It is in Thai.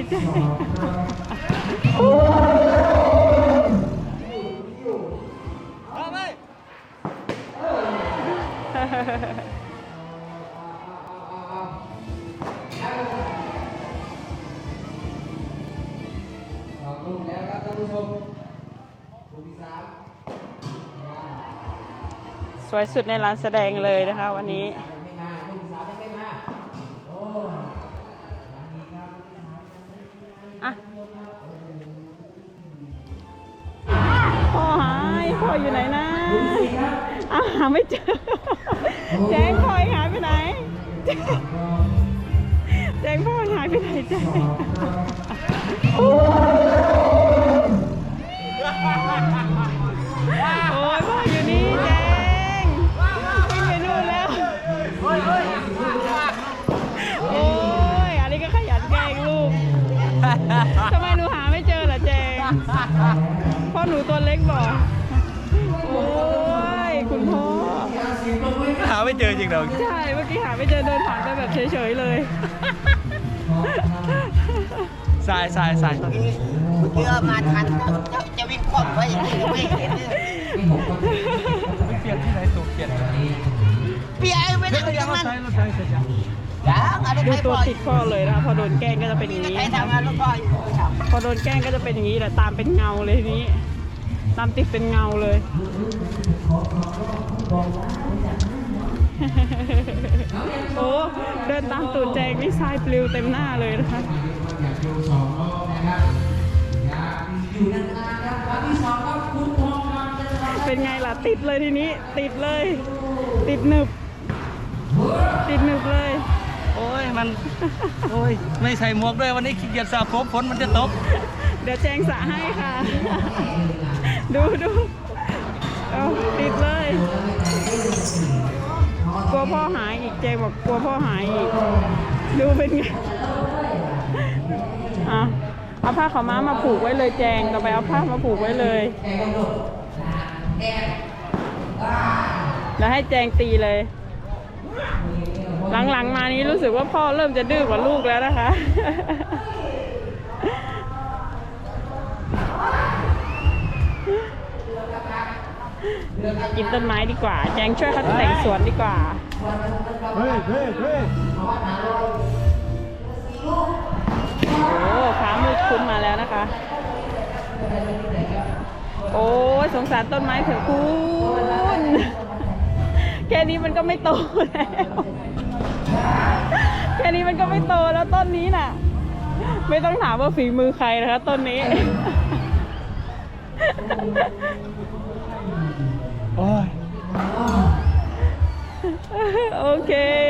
สวยสุดในร้านแสดงเลยนะคะวันนี้ายพ่ออยู่ไหนนะอ้าวหาไม่เจอ แจ้งพ่อหายไปไหน แจ้งพ่อหายไปไหนแจ้งโอ้ยพ่ออยู่นี่แจ้งวิ่งไปนู่นแล้ว โอ้ยอันนี้ก็ขยันแกล้งลูกทำไมหนูหาไม่เจอล่ะเจงพ่อหนูตัวเล็กบอก ไม่เจอจริงเหรอใช่ เมื่อกี้หาไม่เจอเดินผ่านไปแบบเฉยๆเลย สายสายสายเมื่อกี้มาทันจะจะวิ่งคล่อมไว้อย่างนี้ไม่เห็นเลยไม่เปลี่ยนที่ไหนถูกเปลี่ยนเปียไม่ได้ตรงนั้นใช้รถไฟเสร็จยังยังเอารถดูไฟตัวปล่อยติดพ่อเลยนะคะพอโดนแกล้งก็จะเป็นอย่างรถนี้ไฟนะคะทำงานรถไฟอยู่ครับพอโดนแกล้งก็จะเป็นอย่างนี้แหละตามเป็นเงาเลยทีนี้ ตามติดเป็นเงาเลย นตามตูดแจงนี่ทรายปลิวเต็มหน้าเลยนะคะเป็นไงล่ะติดเลยทีนี้ ติดเลย ติดหนึบ ติดหนึบเลย โอ้ยมัน โอ้ยไม่ใส่หมวกด้วยวันนี้ขี้เกียจสระผมฝนมันจะตก เดี๋ยวแจงสระให้ค่ะ ดูดูเอาติดเลยกลัวพ่อหายอี กแจงบอกกลัวพ่อหายอีก ดูเป็นไงอะเอาผ้าขาวม้ามาผูกไว้เลยแจงต่อไปเอาผ้ามาผูกไว้เลยแล้วให้แจงตีเลย หลังๆมานี้รู้สึกว่าพ่อเริ่มจะดื้อกว่าลูกแล้วนะคะ กินต้นไม้ดีกว่า แจงช่วยเขาแต่งสวนดีกว่า เฮ้ยเฮ้ยเฮ้ยโอ้ขามือคุณมาแล้วนะคะ โอ้ยสงสารต้นไม้เถอะคุณ แค่นี้มันก็ไม่โตแล้ว แค่นี้มันก็ไม่โตแล้วต้นนี้น่ะ ไม่ต้องถามว่าฝีมือใครนะคะต้นนี้ okay.